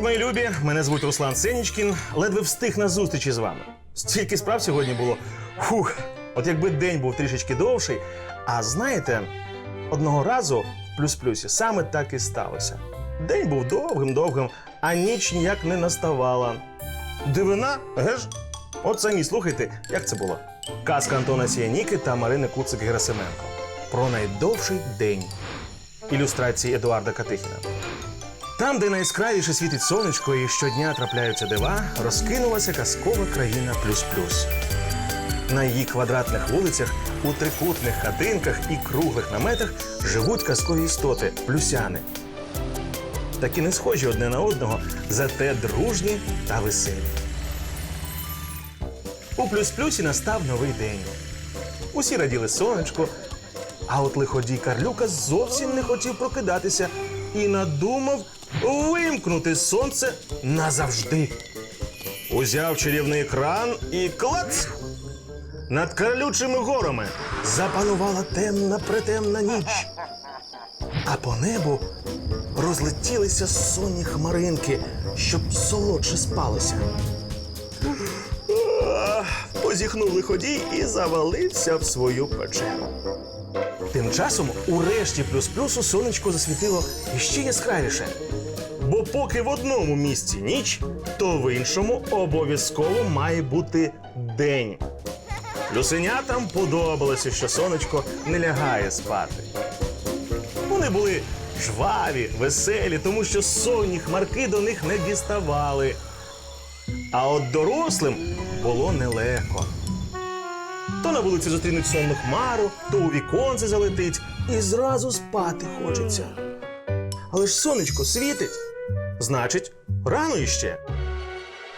Привіт, мої любі! Мене звуть Руслан Сенічкін. Ледве встиг на зустрічі з вами. Стільки справ сьогодні було. Фух, от якби день був трішечки довший. А знаєте, одного разу в плюс-плюсі саме так і сталося. День був довгим-довгим, а ніч ніяк не наставала. Дивина, геж? От самі слухайте, як це було. Казка Антона Сіяніки та Марини Куцик Герасименко. Про найдовший день. Ілюстрації Едуарда Катихіна. Там, де найяскравіше світить сонечко і щодня трапляються дива, розкинулася казкова країна плюс-плюс. На її квадратних вулицях, у трикутних хатинках і круглих наметах живуть казкові істоти плюсяни. Такі не схожі одне на одного, зате дружні та веселі. У плюс-плюсі настав новий день. Усі раділи сонечку, а от лиходій Карлюка зовсім не хотів прокидатися і надумав вимкнути сонце назавжди. Узяв чарівний кран і клац! Над карлючими горами запанувала темна притемна ніч. А по небу розлетілися сонні хмаринки, щоб солодше спалося. Позіхнув лиходій і завалився в свою печеру. Тим часом у решті плюс-плюсу сонечко засвітило іще яскравіше. Бо поки в одному місці ніч, то в іншому обов'язково має бути день. Люсенятам подобалося, що сонечко не лягає спати. Вони були жваві, веселі, тому що сонні хмарки до них не діставали. А от дорослим було нелегко. То на вулиці зустрінуть сонну хмару, то у віконце залетить і зразу спати хочеться. Але ж сонечко світить. Значить, рано іще.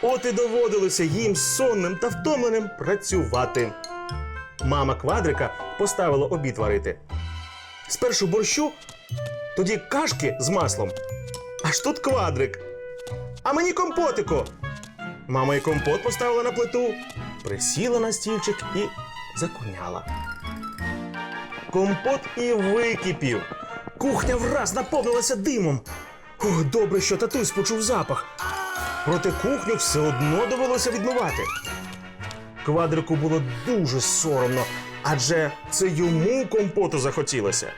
От і доводилося їм сонним та втомленим працювати. Мама квадрика поставила обід варити. Спершу борщу, тоді кашки з маслом. Аж тут квадрик. А мені компотику. Мама і компот поставила на плиту, присіла на стільчик і закуняла. Компот і википів. Кухня враз наповнилася димом. Ох, добре, що татусь почув запах. Проте кухню все одно довелося відмивати. Квадрику було дуже соромно, адже це йому компоту захотілося.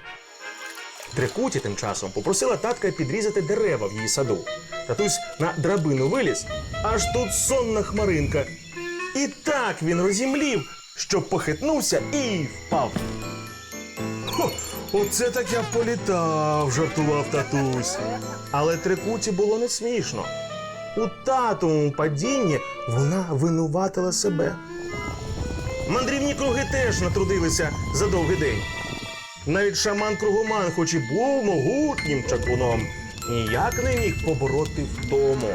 Трикуті тим часом попросила татка підрізати дерева в її саду. Татусь на драбину виліз, аж тут сонна хмаринка. І так він розімлів, що похитнувся і впав. Хо, оце так я політав, жартував татусь. Але трикуті було не смішно. У татовому падінні вона винуватила себе. Мандрівні круги теж натрудилися за довгий день. Навіть шаман Кругоман, хоч і був могутнім чаклуном, ніяк не міг побороти втому.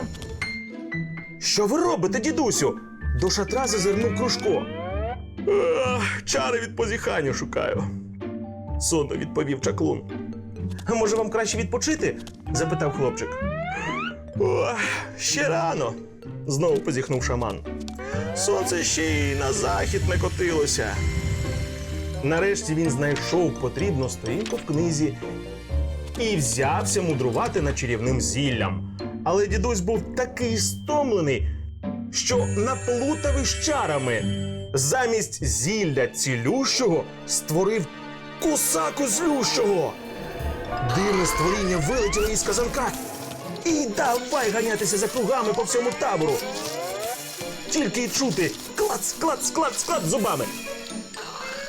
Що ви робите, дідусю? До шатра зазирнув кружко. Чари від позіхання шукаю. Сонно відповів чаклун. Може вам краще відпочити? запитав хлопчик. Ох, ще рано, знову позіхнув шаман. Сонце ще й на захід не котилося. Нарешті він знайшов потрібну сторінку в книзі і взявся мудрувати над чарівним зіллям. Але дідусь був такий стомлений, що наплутав із чарами. Замість зілля цілющого створив кусаку злющого. Дивне створіння вилетіло із казанка і давай ганятися за кругами по всьому табору. Тільки й чути клац, клац, клац, клац зубами.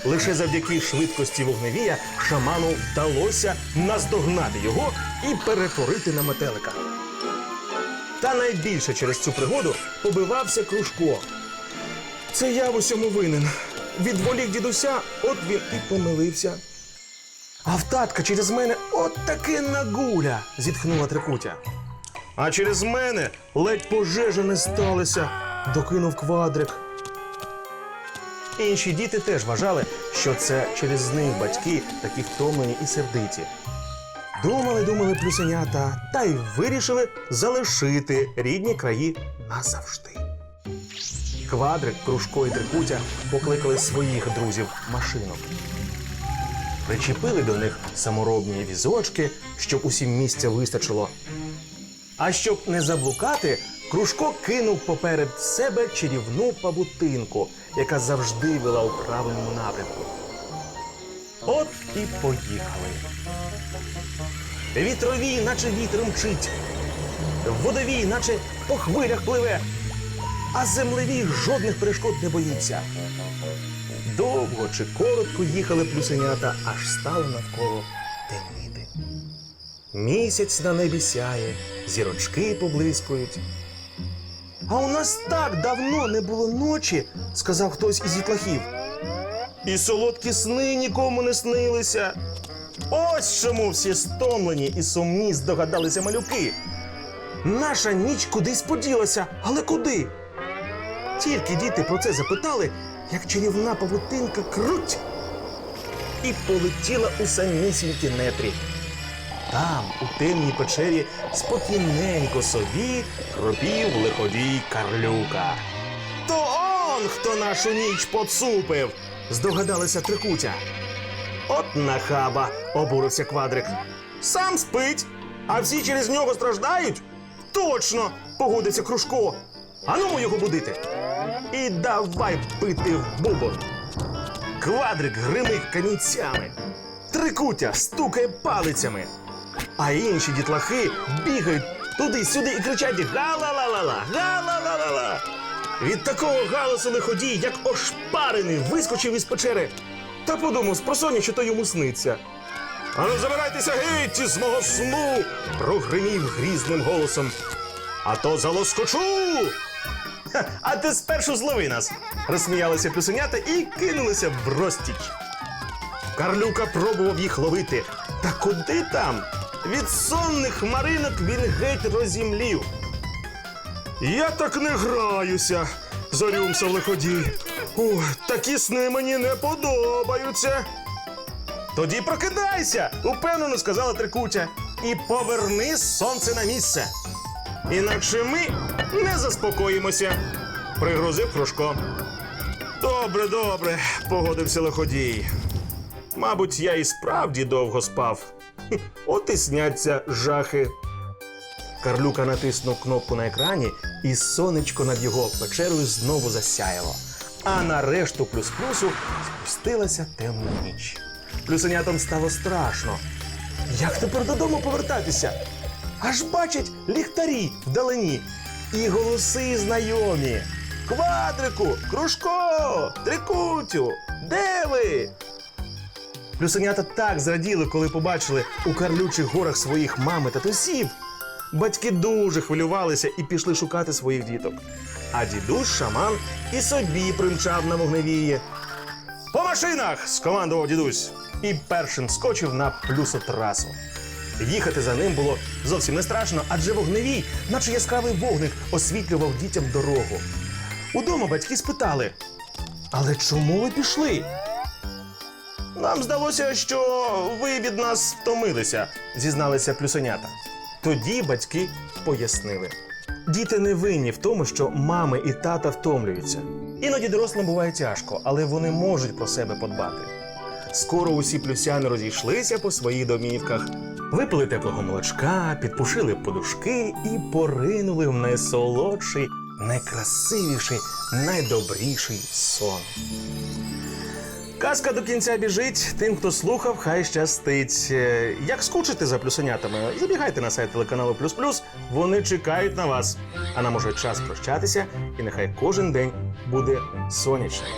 Лише завдяки швидкості вогневія шаману вдалося наздогнати його і перетворити на метелика. Та найбільше через цю пригоду побивався Кружко. Це я в усьому винен. Відволік дідуся, от він і помилився. А в татка через мене от таки нагуля, зітхнула Трикутя. А через мене ледь пожежа не сталася, докинув квадрик. Інші діти теж вважали, що це через них батьки такі втомлені і сердиті. Думали, думали плюсенята, та й вирішили залишити рідні краї назавжди. Квадрик, Кружко і Трикутя покликали своїх друзів машинок. Причепили до них саморобні візочки, щоб усім місця вистачило. А щоб не заблукати, Кружко кинув поперед себе чарівну павутинку, яка завжди вела у правильному напрямку. От і поїхали. Вітровій, наче вітер мчить, водовій, наче по хвилях пливе, а землевій жодних перешкод не боїться. Довго чи коротко їхали плюсенята, аж стало навколо темніти. Місяць на небі сяє, зірочки поблискують. А у нас так давно не було ночі, сказав хтось із дітлахів. І солодкі сни нікому не снилися. Ось чому всі стомлені і сумні здогадалися малюки. Наша ніч кудись поділася, але куди? Тільки діти про це запитали, як чарівна павутинка круть і полетіла у самісінькі нетрі. Там, у темній печері, спокійненько собі хропів лиходій Карлюка. То он, хто нашу ніч поцупив, здогадалася Трикутя. От нахаба, обурився квадрик. Сам спить, а всі через нього страждають? Точно, погодиться Кружко. Ану його будити. І давай бити в бубон. Квадрик гримить камінцями. Трикутя стукає палицями. А інші дітлахи бігають туди-сюди і кричать га-ла-ла-ла-ла, га-ла-ла-ла-ла. Від такого галасу лиходій, як ошпарений, вискочив із печери та подумав з просоння, що то йому сниться. Ану, забирайтеся геть із мого сну! прогримів грізним голосом. А то залоскочу. А ти спершу злови нас, розсміялися плюсенята і кинулися в розтіч. Карлюка пробував їх ловити. Та куди там? Від сонних хмаринок він геть розімлів. Я так не граюся, зорюмся в лиходій. Ух, такі сни мені не подобаються. Тоді прокидайся, упевнено сказала Трикутя, і поверни сонце на місце. Інакше ми не заспокоїмося, пригрозив Кружко. Добре, добре, погодився лиходій. Мабуть, я і справді довго спав. От і сняться жахи. Карлюка натиснув кнопку на екрані, і сонечко над його печерою знову засяяло. А на решту плюс-плюсу спустилася темна ніч. Плюсенятам стало страшно. Як тепер додому повертатися? Аж бачать ліхтарі вдалині і голоси знайомі. Квадрику, кружко, трикутю, де ви? Плюсенята так зраділи, коли побачили у карлючих горах своїх мами та тусів. Батьки дуже хвилювалися і пішли шукати своїх діток. А дідусь шаман і собі примчав на вогневіє. По машинах! скомандував дідусь і першим скочив на плюсотрасу. Їхати за ним було зовсім не страшно, адже вогневій, наче яскравий вогник, освітлював дітям дорогу. Удома батьки спитали: Але чому ви пішли? Нам здалося, що ви від нас втомилися, зізналися плюсенята. Тоді батьки пояснили. Діти не винні в тому, що мами і тата втомлюються. Іноді дорослим буває тяжко, але вони можуть про себе подбати. Скоро усі плюсяни розійшлися по своїх домівках, випили теплого молочка, підпушили подушки і поринули в найсолодший, найкрасивіший, найдобріший сон. Казка до кінця біжить. Тим, хто слухав, хай щастить. Е, Як скучите за плюсенятами, забігайте на сайт телеканалу Плюс Плюс. Вони чекають на вас. А нам уже час прощатися, і нехай кожен день буде сонячним.